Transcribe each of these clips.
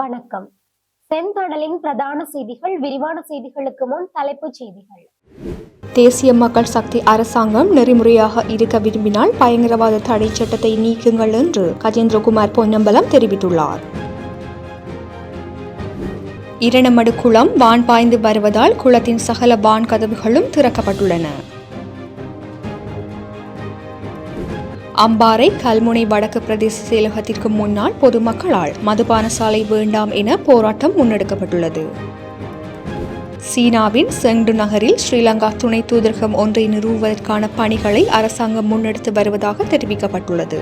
வணக்கம். செந்தடலின் பிரதான செய்திகள் விரிவான செய்திகளுக்கு முன் தலைப்புச் செய்திகள். தேசிய மக்கள் சக்தி அரசாங்கம் நெறிமுறையாக இருக்க விரும்பினால் பயங்கரவாத தடை சட்டத்தை நீக்குங்கள் என்று கஜேந்திரகுமார் பொன்னம்பலம் தெரிவித்துள்ளார். இரணமடு குளம் வான் பாய்ந்து வருவதால் குளத்தின் சகல வான் கதவுகளும் திறக்கப்பட்டுள்ளன. அம்பாறை கல்முனை வடக்கு பிரதேச செயலகத்திற்கு முன்னால் பொதுமக்களால் மதுபான சாலை வேண்டாம் என போராட்டம் முன்னெடுக்கப்பட்டுள்ளது. சீனாவின் செங்டு நகரில் ஸ்ரீலங்கா துணை தூதரகம் ஒன்றை நிறுவுவதற்கான பணிகளை அரசாங்கம் முன்னெடுத்து வருவதாக தெரிவிக்கப்பட்டுள்ளது.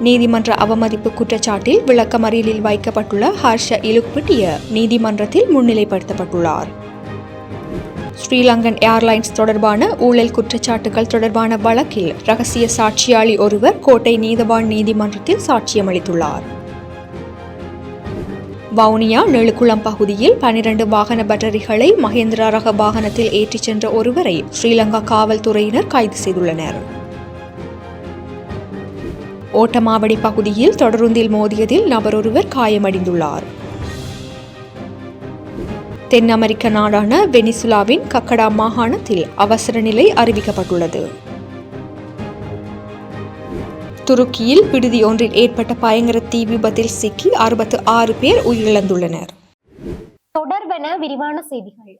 நீதிமன்ற அவமதிப்பு குற்றச்சாட்டில் விளக்கமறியலில் வைக்கப்பட்டுள்ள ஹர்ஷ இலுக்பிட்டிய நீதிமன்றத்தில் முன்னிலைப்படுத்தப்பட்டுள்ளார். ஸ்ரீலங்கன் ஏர்லைன்ஸ் தொடர்பான ஊழல் குற்றச்சாட்டுகள் தொடர்பான வழக்கில் ரகசிய சாட்சியாளி ஒருவர் கோட்டை நீதவான் நீதிமன்றத்தில் சாட்சியமளித்துள்ளார். வவுனியா நெழுக்குளம் பகுதியில் பனிரண்டு வாகன பேட்டரிகளை மகேந்திரா ரக வாகனத்தில் ஏற்றிச் சென்ற ஒருவரை ஸ்ரீலங்கா காவல்துறையினர் கைது செய்துள்ளனர். ஓட்டமாவடி பகுதியில் தொடருந்தில் மோதியதில் நபரொருவர் காயமடைந்துள்ளார். தென் அமெரிக்க நாடான வெனிசுலாவின் கக்கடா மாகாணத்தில் அவசர நிலை அறிவிக்கப்பட்டுள்ளது. துருக்கியில் விடுதி ஒன்றில் ஏற்பட்ட பயங்கர தீ விபத்தில் சிக்கி அறுபத்து ஆறு பேர் உயிரிழந்துள்ளனர். தொடர்பென விரிவான செய்திகள்.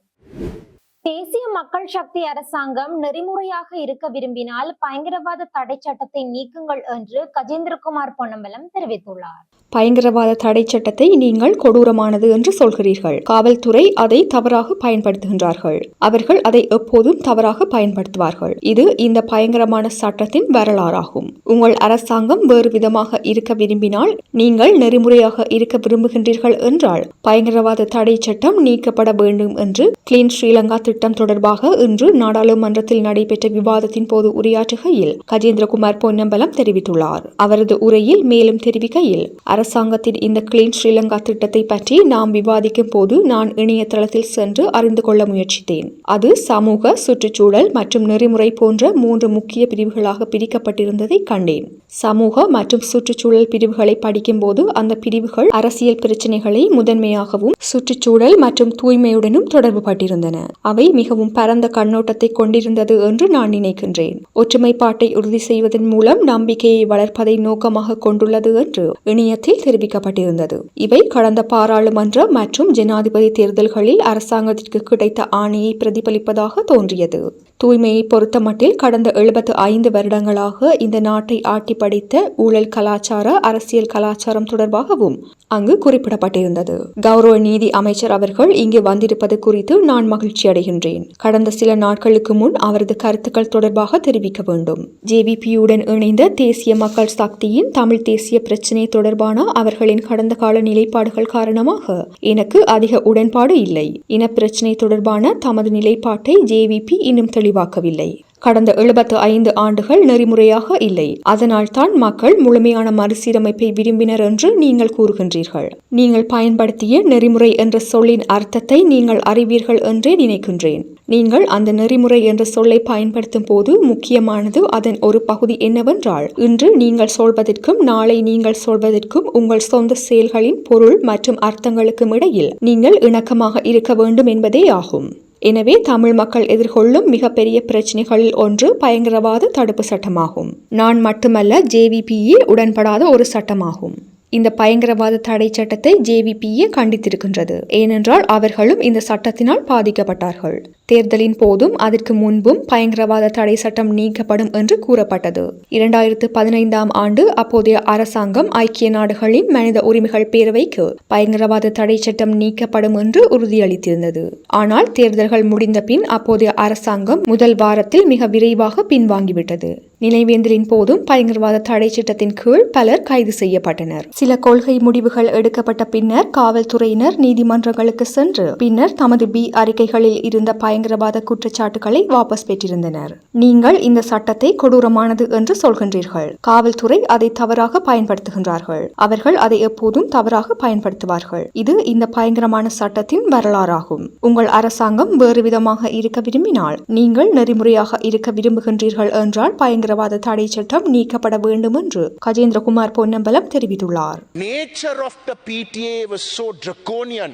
தேசிய மக்கள் சக்தி அரசாங்கம் நெறிமுறையாக இருக்க விரும்பினால் பயங்கரவாத தடை சட்டத்தை நீக்குங்கள் என்று கஜேந்திரகுமார் பொன்னம்பலம் தெரிவித்துள்ளார். பயங்கரவாத தடை சட்டத்தை நீங்கள் கொடூரமானது என்று சொல்கிறீர்கள். காவல்துறை அதை தவறாக பயன்படுத்துகின்றார்கள். அவர்கள் அதை எப்போதும் தவறாக பயன்படுத்துவார்கள். இது இந்த பயங்கரமான சட்டத்தின் வரலாறாகும். உங்கள் அரசாங்கம் வேறு விதமாக இருக்க விரும்பினால் நீங்கள் நெறிமுறையாக இருக்க விரும்புகின்றீர்கள் என்றால் பயங்கரவாத தடை சட்டம் நீக்கப்பட வேண்டும் என்று கிளீன் ஸ்ரீலங்கா திட்டம் தொடர்பாக இன்று நாடாளுமன்றத்தில் நடைபெற்ற விவாதத்தின் போது உரையாற்றுகையில் கஜேந்திரகுமார் பொன்னம்பலம் தெரிவித்துள்ளார். அவரது உரையில் மேலும் தெரிவிக்கையில் அரசாங்கத்தின் இந்த கிளீன் ஸ்ரீலங்கா திட்டத்தை பற்றி நாம் விவாதிக்கும் போது நான் இணையதளத்தில் சென்று அறிந்து கொள்ள முயற்சித்தேன். அது சமூக சுற்றுச்சூழல் மற்றும் நெறிமுறை போன்ற மூன்று முக்கிய பிரிவுகளாக பிரிக்கப்பட்டிருந்ததை கண்டேன். சமூக மற்றும் சுற்றுச்சூழல் பிரிவுகளை படிக்கும்போது அந்த பிரிவுகள் அரசியல் பிரச்சனைகளை முதன்மையாகவும் சுற்றுச்சூழல் மற்றும் தூய்மையுடனும் தொடர்பு பட்டிருந்தன அவை மிகவும் பரந்த கண்ணோட்டத்தை கொண்டிருந்தது என்று நான் நினைக்கின்றேன். ஒற்றுமைப்பாட்டை உறுதி செய்வதன் மூலம் நம்பிக்கையை வளர்ப்பதை நோக்கமாக கொண்டுள்ளது என்று இணையத்தில் தெரிவிக்கப்பட்டிருந்தது. இவை கடந்த பாராளுமன்ற மற்றும் ஜனாதிபதி தேர்தல்களில் அரசாங்கத்திற்கு கிடைத்த ஆணையை பிரதிபலிப்பதாக தோன்றியது. தூய்மையை பொறுத்தமட்டில் கடந்த எழுபத்து ஐந்து வருடங்களாக இந்த நாட்டை ஆட்டி படித்த ஊழல் கலாச்சார அரசியல் கலாச்சாரம் தொடர்பாகவும் அங்கு குறிப்பிடப்பட்டிருந்தது. கௌரவ நீதி அமைச்சர் அவர்கள் இங்கு வந்திருப்பது குறித்து நான் மகிழ்ச்சி அடைகின்றேன். கடந்த சில நாட்களுக்கு முன் அவரது கருத்துக்கள் தொடர்பாக தெரிவிக்க வேண்டும். ஜேவிபியுடன் இணைந்த தேசிய மக்கள் சக்தியின் தமிழ் தேசிய பிரச்சினை தொடர்பான அவர்களின் கடந்த கால நிலைப்பாடுகள் காரணமாக எனக்கு அதிக உடன்பாடு இல்லை. இனப்பிரச்சினை தொடர்பான தமது நிலைப்பாட்டை ஜேவிபி இன்னும் தெளிவாக்கவில்லை கடந்த எழுபத்து ஐந்து ஆண்டுகள் நெறிமுறையாக இல்லை. அதனால் தான் மக்கள் முழுமையான மறுசீரமைப்பை விரும்பினர் என்று நீங்கள் கூறுகின்றீர்கள். நீங்கள் பயன்படுத்திய நெறிமுறை என்ற சொல்லின் அர்த்தத்தை நீங்கள் அறிவீர்கள் என்றே நினைக்கின்றேன். நீங்கள் அந்த நெறிமுறை என்ற சொல்லை பயன்படுத்தும் போது முக்கியமானது அதன் ஒரு பகுதி என்னவென்றால் இன்று நீங்கள் சொல்வதற்கும் நாளை நீங்கள் சொல்வதற்கும் உங்கள் சொந்த செயல்களின் பொருள் மற்றும் அர்த்தங்களுக்கும் இடையில் நீங்கள் இணக்கமாக இருக்க வேண்டும் என்பதே ஆகும். எனவே தமிழ் மக்கள் எதிர்கொள்ளும் மிகப்பெரிய பிரச்சனைகளில் ஒன்று பயங்கரவாத தடுப்பு சட்டமாகும். நான் மட்டுமல்ல ஜேவிபியில் உடன்படாத ஒரு சட்டமாகும். இந்த பயங்கரவாத தடை சட்டத்தை ஜேவிபியே கண்டித்திருக்கின்றது. ஏனென்றால் அவர்களும் இந்த சட்டத்தினால் பாதிக்கப்பட்டார்கள். தேர்தலின் போதும் அதற்கு முன்பும் பயங்கரவாத தடை சட்டம் நீக்கப்படும் என்று கூறப்பட்டது. இரண்டாயிரத்து பதினைந்தாம் ஆண்டு அப்போதைய அரசாங்கம் ஐக்கிய நாடுகளின் மனித உரிமைகள் பேரவைக்கு பயங்கரவாத தடை சட்டம் நீக்கப்படும் என்று உறுதியளித்திருந்தது. ஆனால் தேர்தல்கள் முடிந்த பின் அப்போதைய அரசாங்கம் முதல் வாரத்தில் மிக விரைவாக பின்வாங்கிவிட்டது. நினைவேந்தலின் போதும் பயங்கரவாத தடை சட்டத்தின் கீழ் பலர் கைது செய்யப்பட்டனர். சில கொள்கை முடிவுகள் எடுக்கப்பட்ட பின்னர் காவல்துறையினர் நீதிமன்றங்களுக்கு சென்று பின்னர் தமது பி அறிக்கைகளில் இருந்த பயங்கரவாத குற்றச்சாட்டுகளை வாபஸ் பெற்றிருந்தனர். நீங்கள் இந்த சட்டத்தை கொடூரமானது என்று சொல்கின்றீர்கள். காவல்துறை அதை தவறாக பயன்படுத்துகின்றார்கள். அவர்கள் அதை எப்போதும் தவறாக பயன்படுத்துவார்கள். இது இந்த பயங்கரமான சட்டத்தின் வரலாறாகும். உங்கள் அரசாங்கம் வேறு விதமாக இருக்க விரும்பினால் நீங்கள் நெறிமுறையாக இருக்க விரும்புகின்றீர்கள் என்றால் பயங்கர பயங்கரவாத தடை சட்டம் நீக்கப்பட வேண்டும் என்று கஜேந்திரகுமார் பொன்னம்பலம் தெரிவித்துள்ளார் nature of the PTA was so draconian,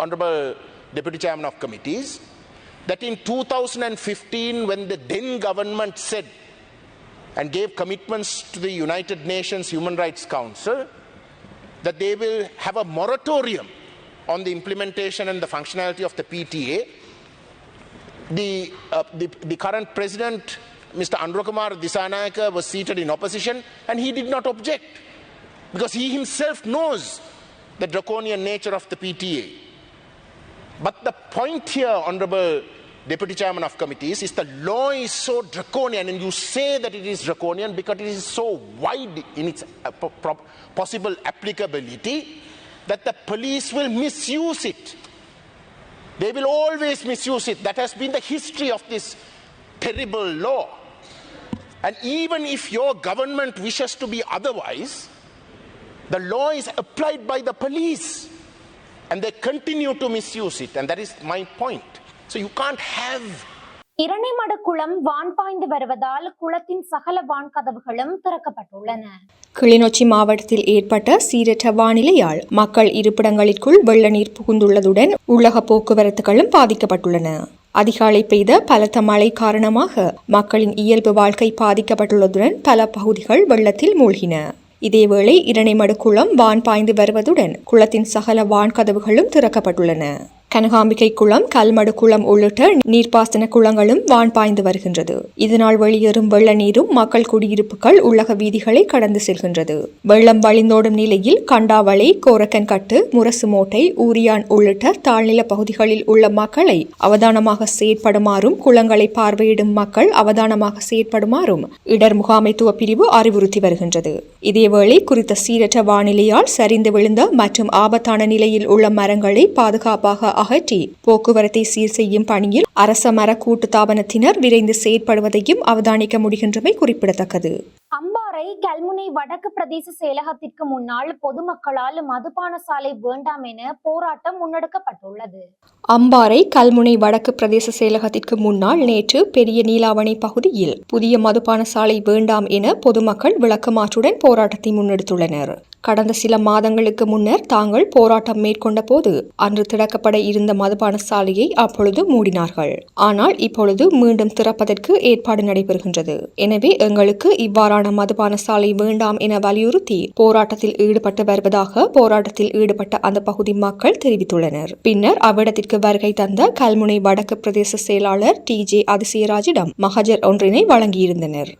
Honorable Deputy Chairman of Committees, that in 2015, when the then government said and gave commitments to the United Nations Human Rights Council that they will have a moratorium on the implementation and the functionality of the PTA, the, uh, the, the current president, Mr. Androkumar Disanayaka, was seated in opposition and he did not object because he himself knows the draconian nature of the PTA. But the point here, Honorable Deputy Chairman of Committees, is the law is so draconian, and you say that it is draconian because it is so wide in its uh, possible applicability that the police will misuse it. They will always misuse it. That has been the history of this terrible law. And even if your government wishes to be otherwise, the law is applied by the police and they continue to misuse it. And that is my point. So you can't have Iranaimadu குளம் வான் பாய்ந்து வருவதால் குளத்தின் சகல வான் கதவுகளும் திறக்கப்பட்டுள்ளன கிளிநொச்சி மாவட்டத்தில் ஏற்பட்ட சீரற்ற வானிலையால் மக்கள் இருப்பிடங்களிற்குள் வெள்ள நீர் புகுந்துள்ளதுடன் உள்ளக போக்குவரத்துகளும் பாதிக்கப்பட்டுள்ளன அதிகாலை பெய்த பலத்த மழை காரணமாக மக்களின் இயல்பு வாழ்க்கை பாதிக்கப்பட்டுள்ளதுடன் பல பகுதிகள் வெள்ளத்தில் மூழ்கின. இதேவேளை இரணைமடு குளம் வான் பாய்ந்து வருவதுடன் குளத்தின் சகல வான் கதவுகளும் திறக்கப்பட்டுள்ளன. கனகாம்பிகை குளம் கல்மடு குளம் உள்ளிட்ட நீர்ப்பாசன குளங்களும் வான் பாய்ந்து வருகின்றது. இதனால் வெளியேறும் வெள்ள நீரும் மக்கள் குடியிருப்புகள் உள்ளக வீதிகளை கடந்து செல்கின்றது. வெள்ளம் வழிந்தோடும் நிலையில் கண்டாவளை கோரக்கன்கட்டு முரசுமோட்டை ஊரியான் உள்ளிட்ட தாழ்நில பகுதிகளில் உள்ள மக்களை அவதானமாக செயற்படுமாறும் குளங்களை பார்வையிடும் மக்கள் அவதானமாக செயற்படுமாறும் இடர் முகாமைத்துவ பிரிவு அறிவுறுத்தி வருகின்றது. இதேவேளை குறித்த சீரற்ற வானிலையால் சரிந்து விழுந்த மற்றும் ஆபத்தான நிலையில் உள்ள மரங்களை பாதுகாப்பாக அகற்றி போக்குவரத்தை சீர் செய்யும் பணியில் அரச மர கூட்டுத்தாபனத்தினர் விரைந்து செயற்படுவதையும் அவதானிக்க முடிகின்றமை குறிப்பிடத்தக்கது. அம்பாறை கல்முனை வடக்கு பிரதேச செயலகத்திற்கு முன்னால் பொதுமக்களால் மதுபான சாலை வேண்டாம் என போராட்டம் முன்னெடுக்கப்பட்டுள்ளது. அம்பாறை கல்முனை வடக்கு பிரதேச செயலகத்திற்கு முன்னால் நேற்று பெரிய நீலாவணை பகுதியில் புதிய மதுபான சாலை வேண்டாம் என பொதுமக்கள் விளக்கமாற்றுடன் போராட்டத்தை முன்னெடுத்துள்ளனர். கடந்த சில மாதங்களுக்கு முன்னர் தாங்கள் போராட்டம் மேற்கொண்ட போது அன்று திறக்கப்பட இருந்த மதுபான சாலையை அப்பொழுது மூடினார்கள். ஆனால் இப்பொழுது மீண்டும் திறப்பதற்கு ஏற்பாடு நடைபெறுகின்றது. எனவே எங்களுக்கு இவ்வாறான மதுபான சாலை வேண்டாம் என வலியுறுத்தி போராட்டத்தில் ஈடுபட்டு வருவதாக போராட்டத்தில் ஈடுபட்ட அந்த பகுதி மக்கள் தெரிவித்துள்ளனர். பின்னர் அவ்விடத்திற்கு வருகை தந்த கல்முனை வடக்கு பிரதேச செயலாளர் டி ஜே அதிசயராஜிடம் மகஜர் ஒன்றினை வழங்கியிருந்தனர்.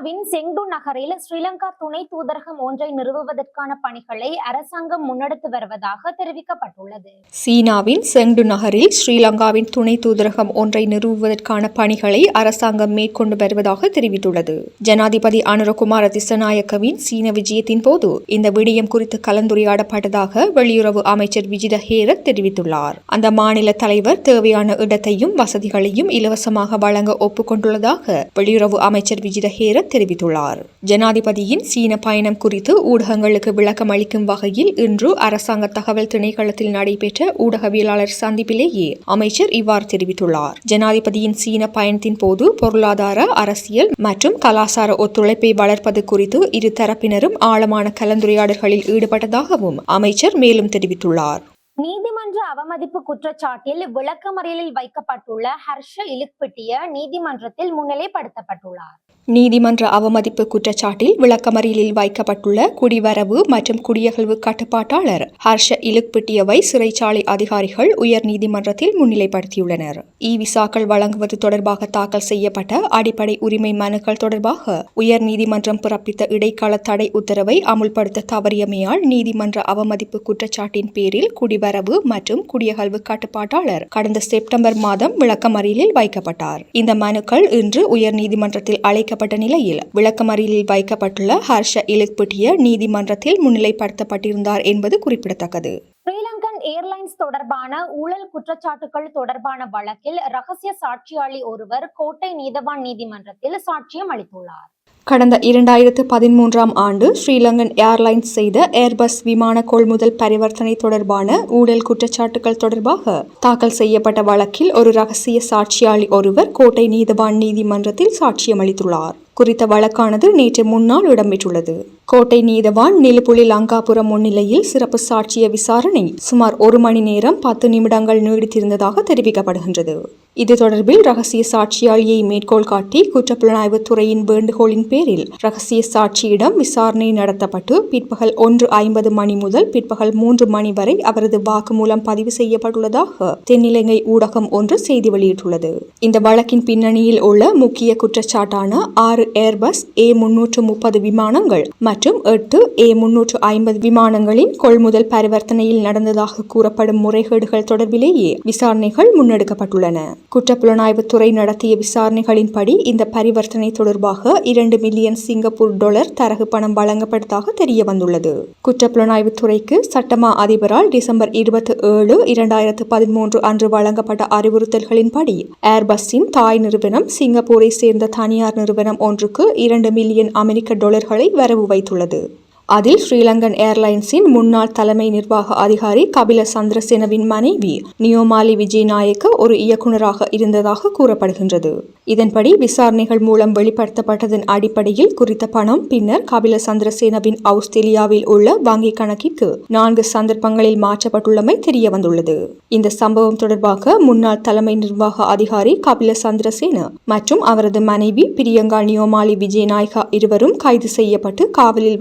இந்தியாவின் செங்டு நகரில் ஸ்ரீலங்கா துணை தூதரகம் ஒன்றை நிறுவுவதற்கான பணிகளை அரசாங்கம் முன்னெடுத்து வருவதாக தெரிவிக்கப்பட்டுள்ளது. சீனாவின் செங்டு நகரில் ஸ்ரீலங்காவின் துணை தூதரகம் ஒன்றை நிறுவுவதற்கான பணிகளை அரசாங்கம் மேற்கொண்டு வருவதாக தெரிவித்துள்ளது. ஜனாதிபதி அனுரகுமார திசநாயக்கவின் சீன விஜயத்தின் போது இந்த விடயம் குறித்து கலந்துரையாடப்பட்டதாக வெளியுறவு அமைச்சர் விஜித ஹேரத் தெரிவித்துள்ளார். அந்த மாநில தலைவர் தேவையான இடத்தையும் வசதிகளையும் இலவசமாக வழங்க ஒப்புக்கொண்டுள்ளதாக வெளியுறவு அமைச்சர் விஜித ஹேரத் தெரிவித்துள்ளார். ஜனாதிபதியின் சீன பயணம் குறித்து ஊடகங்களுக்கு விளக்கம் அளிக்கும் வகையில் இன்று அரசாங்க தகவல் திணைக்களத்தில் நடைபெற்ற ஊடகவியலாளர் சந்திப்பிலேயே அமைச்சர் இவ்வாறு தெரிவித்துள்ளார். ஜனாதிபதியின் சீன பயணத்தின் போது பொருளாதார அரசியல் மற்றும் கலாசார ஒத்துழைப்பை வளர்ப்பது குறித்து இரு தரப்பினரும் ஆழமான கலந்துரையாடல்களில் ஈடுபட்டதாகவும் அமைச்சர் மேலும் தெரிவித்துள்ளார். நீதிமன்ற அவமதிப்பு குற்றச்சாட்டில் விளக்கமறியலில் வைக்கப்பட்டுள்ள ஹர்ஷ இலுக்பிட்டிய நீதிமன்றத்தில் முன்னிலைப்படுத்தப்பட்டுள்ளார். நீதிமன்ற அவமதிப்பு குற்றச்சாட்டில் விளக்கமறியலில் வைக்கப்பட்டுள்ள குடிவரவு மற்றும் குடியகழ்வு கட்டுப்பாட்டாளர் ஹர்ஷ இலுக்பிட்டியவை சிறைச்சாலை அதிகாரிகள் உயர் நீதிமன்றத்தில் முன்னிலைப்படுத்தியுள்ளனர். இ விசாக்கள் வழங்குவது தொடர்பாக தாக்கல் செய்யப்பட்ட அடிப்படை உரிமை மனுக்கள் தொடர்பாக உயர் நீதிமன்றம் பிறப்பித்த இடைக்கால தடை உத்தரவை அமுல்படுத்த தவறியமையால் நீதிமன்ற அவமதிப்பு குற்றச்சாட்டின் பேரில் குடிவரவு மற்றும் குடியகழ்வு கட்டுப்பாட்டாளர் கடந்த செப்டம்பர் மாதம் விளக்கமறியலில் வைக்கப்பட்டார். இந்த மனுக்கள் இன்று உயர் நீதிமன்றத்தில் வைக்கப்பட்ட நிலையில் விளக்கமறியலில் வைக்கப்பட்டுள்ள ஹர்ஷ இலக்புட்டிய நீதிமன்றத்தில் முன்னிலைப்படுத்தப்பட்டிருந்தார் என்பது குறிப்பிடத்தக்கது. ஸ்ரீலங்கன் ஏர்லைன்ஸ் தொடர்பான ஊழல் குற்றச்சாட்டுகள் தொடர்பான வழக்கில் ரகசிய சாட்சியாளி ஒருவர் கோட்டை நீதவான் நீதிமன்றத்தில் சாட்சியம் அளித்துள்ளார். கடந்த இரண்டாயிரத்து பதிமூன்றாம் ஆண்டு ஸ்ரீலங்கன் ஏர்லைன்ஸ் செய்த ஏர்பஸ் விமான கொள்முதல் பரிவர்த்தனை தொடர்பான ஊழல் குற்றச்சாட்டுகள் தொடர்பாக தாக்கல் செய்யப்பட்ட வழக்கில் ஒரு ரகசிய சாட்சியாளி ஒருவர் கோட்டை நீதவான் நீதிமன்றத்தில் சாட்சியம் அளித்துள்ளார் குறித்த வழக்கானது நேற்று முன்னால் இடம்பெற்றுள்ளது. கோட்டை நீதவான் நிலுப்புலி லங்காபுரம் முன்னிலையில் சிறப்பு சாட்சிய விசாரணை சுமார் ஒரு மணி நேரம் பத்து நிமிடங்கள் நீடித்திருந்ததாக தெரிவிக்கப்படுகின்றது. இது தொடர்பில் ரகசிய சாட்சியாளியை மேற்கோள் காட்டி குற்றப்புலனாய்வு துறையின் வேண்டுகோளின் பேரில் ரகசிய சாட்சியிடம் விசாரணை நடத்தப்பட்டு பிற்பகல் ஒன்று ஐம்பது மணி முதல் பிற்பகல் மூன்று மணி வரை அவரது வாக்குமூலம் பதிவு செய்யப்பட்டுள்ளதாக தென்னிலங்கை ஊடகம் ஒன்று செய்தி வெளியிட்டுள்ளது. இந்த வழக்கின் பின்னணியில் உள்ள முக்கிய குற்றச்சாட்டான ஆறு ஏர்பஸ் ஏ முன்னூற்று முப்பது விமானங்கள் மற்றும் எட்டு ஏ முன்னூற்று ஐம்பது விமானங்களின் கொள்முதல் பரிவர்த்தனையில் நடந்ததாக கூறப்படும் முறைகேடுகள் தொடர்பிலேயே விசாரணைகள் முன்னெடுக்கப்பட்டுள்ளன. குற்றப்புலனாய்வுத்துறை நடத்திய விசாரணைகளின்படி இந்த பரிவர்த்தனை தொடர்பாக இரண்டு மில்லியன் சிங்கப்பூர் டாலர் தரகு பணம் வழங்கப்பட்டதாக தெரிய வந்துள்ளது குற்றப்புலனாய்வுத்துறைக்கு சட்டமா அதிபரால் டிசம்பர் இருபத்தி ஏழு இரண்டாயிரத்து பதிமூன்று அன்று வழங்கப்பட்ட அறிவுறுத்தல்களின்படி ஏர்பஸின் தாய் நிறுவனம் சிங்கப்பூரை சேர்ந்த தனியார் நிறுவனம் ஒன்றுக்கு இரண்டு மில்லியன் அமெரிக்க டாலர்களை வரவு வைத்துள்ளது. அதில் ஸ்ரீலங்கன் ஏர்லைன்ஸின் முன்னாள் தலைமை நிர்வாக அதிகாரி கபில சந்திரசேனவின் மனைவி நியோமாலி விஜயநாயக்க ஒரு இயக்குநராக இருந்ததாக கூறப்படுகின்றது. இதன்படி விசாரணைகள் மூலம் வெளிப்படுத்தப்பட்டதன் அடிப்படையில் குறித்த பணம் பின்னர் கபில சந்திரசேனவின் ஆஸ்திரேலியாவில் உள்ள வங்கிக் கணக்கிற்கு நான்கு சந்தர்ப்பங்களில் மாற்றப்பட்டுள்ளமை தெரிய வந்துள்ளது இந்த சம்பவம் தொடர்பாக முன்னாள் தலைமை நிர்வாக அதிகாரி கபில சந்திரசேன மற்றும் அவரது மனைவி பிரியங்கா நியோமாலி விஜயநாயகா இருவரும் கைது செய்யப்பட்டு காவலில்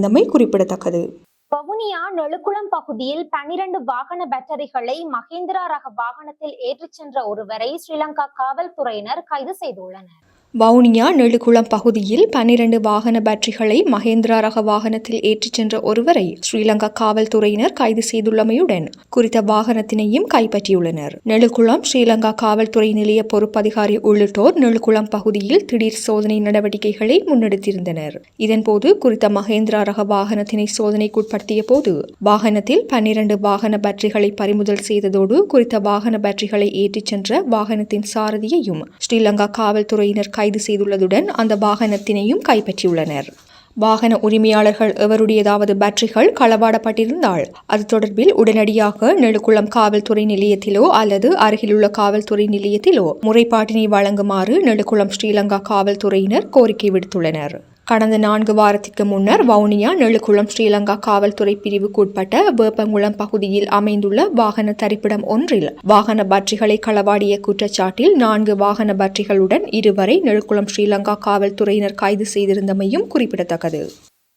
இருந்தமை குறிப்பிடத்தக்கது. வவுனியா நெழுக்குளம் பகுதியில் பனிரண்டு வாகன பேட்டரிகளை மகேந்திரா ரக வாகனத்தில் ஏற்றிச் சென்ற ஒருவரை ஸ்ரீலங்கா காவல்துறையினர் கைது செய்துள்ளனர். வவுனியா நெடுகுளம் பகுதியில் பன்னிரண்டு வாகன பேட்டரிகளை மகேந்திரா ரக வாகனத்தில் ஏற்றிச் சென்ற ஒருவரை ஸ்ரீலங்கா காவல்துறையினர் கைது செய்துள்ளமையுடன் குறித்த வாகனத்தினையும் கைப்பற்றியுள்ளனர். நெடுகுளம் ஸ்ரீலங்கா காவல்துறை நிலைய பொறுப்பதிகாரி உள்ளிட்டோர் நெடுகுளம் பகுதியில் திடீர் சோதனை நடவடிக்கைகளை முன்னெடுத்திருந்தனர். இதன்போது குறித்த மகேந்திரா ரக வாகனத்தினை சோதனைக்குட்படுத்திய போது வாகனத்தில் பன்னிரண்டு வாகன பேட்டரிகளை பறிமுதல் செய்ததோடு குறித்த வாகன பேட்டரிகளை ஏற்றிச் சென்ற வாகனத்தின் சாரதியையும் ஸ்ரீலங்கா காவல்துறையினர் கைது செய்துள்ளதுடன் அந்த வாகனத்தினையும் கைப்பற்றியுள்ளனர். வாகன உரிமையாளர்கள் எவருடையதாவது பேட்டரிகள் களவாடப்பட்டிருந்தால் அது தொடர்பில் உடனடியாக நெடுக்குளம் காவல்துறை நிலையத்திலோ அல்லது அருகிலுள்ள காவல்துறை நிலையத்திலோ முறைப்பாட்டினை வழங்குமாறு நெடுக்குளம் ஸ்ரீலங்கா காவல்துறையினர் கோரிக்கை விடுத்துள்ளனர். கடந்த நான்கு வாரத்திற்கு முன்னர் வவுனியா நெழுக்குளம் ஸ்ரீலங்கா காவல்துறை பிரிவுக்குட்பட்ட வேப்பங்குளம் பகுதியில் அமைந்துள்ள வாகன தரிப்பிடம் ஒன்றில் வாகன பற்றிகளை களவாடிய குற்றச்சாட்டில் நான்கு வாகன பற்றிகளுடன் இருவரை நெழுக்குளம் ஸ்ரீலங்கா காவல்துறையினர் கைது செய்திருந்தமையும் குறிப்பிடத்தக்கது.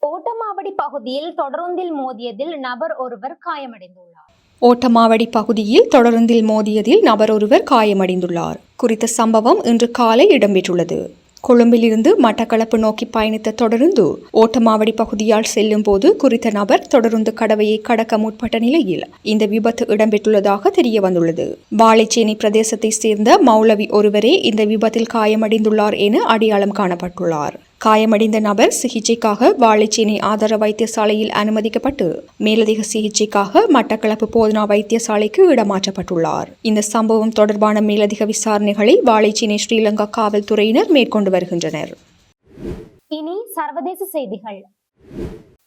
ஓட்டமாவடி பகுதியில் தொடருந்தில் மோதியதில் நபர் ஒருவர் காயமடைந்துள்ளார். ஓட்டமாவடி பகுதியில் தொடருந்தில் மோதியதில் நபர் ஒருவர் காயமடைந்துள்ளார். குறித்த சம்பவம் இன்று காலை இடம்பெற்றுள்ளது. கொழும்பிலிருந்து மட்டக்களப்பு நோக்கி பயணித்த தொடருந்து ஓட்டமாவடி பகுதியால் செல்லும் போது குறித்த நபர் தொடருந்து கடவையை கடக்க முற்பட்ட நிலையில் இந்த விபத்து இடம்பெற்றுள்ளதாக தெரிய வந்துள்ளது வாழைச்சேனி பிரதேசத்தை சேர்ந்த மௌலவி ஒருவரே இந்த விபத்தில் காயமடைந்துள்ளார் என அடையாளம் காணப்பட்டுள்ளார். காயமடைந்த நபர் சிகிச்சைக்காக வாழைச்சேனை ஆதார வைத்தியசாலையில் அனுமதிக்கப்பட்டு மேலதிக சிகிச்சைக்காக மட்டக்களப்பு போதனா வைத்தியசாலைக்கு இடமாற்றப்பட்டுள்ளார். இந்த சம்பவம் தொடர்பான மேலதிக விசாரணைகளை வாழைச்சேனை ஸ்ரீலங்கா காவல்துறையினர் மேற்கொண்டு வருகின்றனர். இனி சர்வதேச செய்திகள்.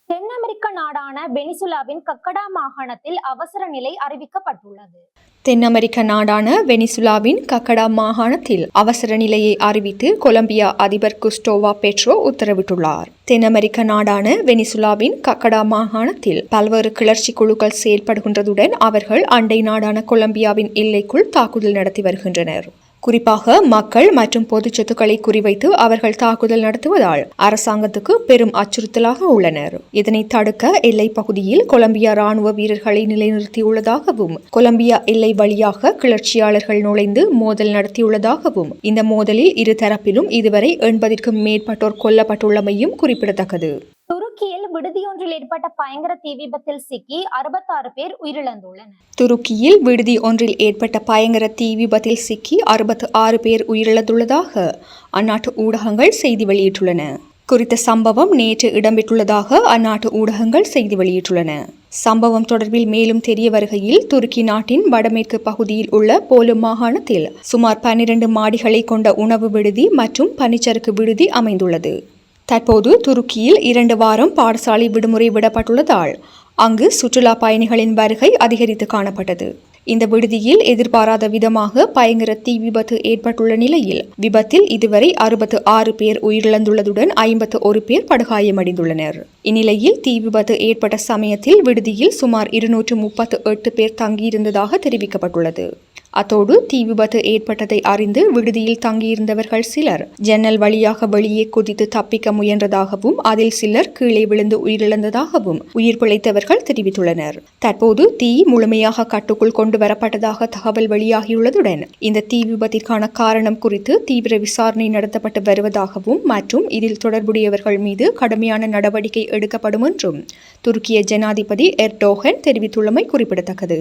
தென் அமெரிக்க நாடான வெனிசுலாவின் கக்கடா மாகாணத்தில் அவசர நிலை அறிவிக்கப்பட்டுள்ளது. தென் அமெரிக்க நாடான வெனிசுலாவின் கக்கடா மாகாணத்தில் அவசர நிலையை அறிவித்து கொலம்பியா அதிபர் குஸ்டோவா பெட்ரோ உத்தரவிட்டுள்ளார். தென் அமெரிக்க நாடான வெனிசுலாவின் கக்கடா மாகாணத்தில் பல்வேறு கிளர்ச்சி குழுக்கள் செயல்படுகின்றதுடன் அவர்கள் அண்டை நாடான கொலம்பியாவின் எல்லைக்குள் தாக்குதல் நடத்தி வருகின்றனர். குறிப்பாக மக்கள் மற்றும் பொது சொத்துக்களை குறிவைத்து அவர்கள் தாக்குதல் நடத்துவதால் அரசாங்கத்துக்கு பெரும் அச்சுறுத்தலாக உள்ளனர். இதனை தடுக்க எல்லை பகுதியில் கொலம்பியா ராணுவ வீரர்களை நிலைநிறுத்தியுள்ளதாகவும் கொலம்பியா எல்லை வழியாக கிளர்ச்சியாளர்கள் நுழைந்து மோதல் நடத்தியுள்ளதாகவும் இந்த மோதலில் இரு தரப்பிலும் இதுவரை எண்பதிற்கும் மேற்பட்டோர் கொல்லப்பட்டுள்ளமையும் குறிப்பிடத்தக்கது. விடுதியொன்றில் ஏற்பட்ட பயங்கர தீ விபத்தில் சிக்கி அறுபத்தாறு பேர் உயிரிழந்துள்ளனர். துருக்கியில் விடுதி ஒன்றில் ஏற்பட்ட பயங்கர தீ விபத்தில் சிக்கி அறுபத்து ஆறு பேர் உயிரிழந்துள்ளதாக அந்நாட்டு ஊடகங்கள் செய்தி வெளியிட்டுள்ளன. குறித்த சம்பவம் நேற்று இடம்பெற்றுள்ளதாக அந்நாட்டு ஊடகங்கள் செய்தி வெளியிட்டுள்ளன. சம்பவம் தொடர்பில் மேலும் தெரிய வருகையில் துருக்கி நாட்டின் வடமேற்கு பகுதியில் உள்ள போலும் மாகாணத்தில் சுமார் பன்னிரண்டு மாடிகளை கொண்ட உணவு விடுதி மற்றும் பனிச்சறுக்கு விடுதி அமைந்துள்ளது. தற்போது துருக்கியில் இரண்டு வாரம் பாடசாலை விடுமுறை விடப்பட்டுள்ளதால் அங்கு சுற்றுலா பயணிகளின் வருகை அதிகரித்து காணப்பட்டது. இந்த விடுதியில் எதிர்பாராத விதமாக பயங்கர தீ விபத்து ஏற்பட்டுள்ள நிலையில் விபத்தில் இதுவரை அறுபத்து ஆறு பேர் உயிரிழந்துள்ளதுடன் ஐம்பத்து ஒரு பேர் படுகாயமடைந்துள்ளனர். இந்நிலையில் தீ விபத்து ஏற்பட்ட சமயத்தில் விடுதியில் சுமார் இருநூற்று முப்பத்து எட்டு பேர் தங்கியிருந்ததாக தெரிவிக்கப்பட்டுள்ளது. அத்தோடு தீ விபத்து ஏற்பட்டதை அறிந்து விடுதியில் தங்கியிருந்தவர்கள் சிலர் ஜன்னல் வழியாக வெளியே குதித்து தப்பிக்க முயன்றதாகவும் அதில் சிலர் கீழே விழுந்து உயிரிழந்ததாகவும் உயிர் பிழைத்தவர்கள் தெரிவித்துள்ளனர். தற்போது தீ முழுமையாக கட்டுக்குள் கொண்டு வரப்பட்டதாக தகவல் வெளியாகியுள்ளதுடன் இந்த தீ விபத்திற்கான காரணம் குறித்து தீவிர விசாரணை நடத்தப்பட்டு வருவதாகவும் மற்றும் இதில் தொடர்புடையவர்கள் மீது கடுமையான நடவடிக்கை எடுக்கப்படும் என்றும் துருக்கிய ஜனாதிபதி எர்டோகன் தெரிவித்துள்ளமை குறிப்பிடத்தக்கது.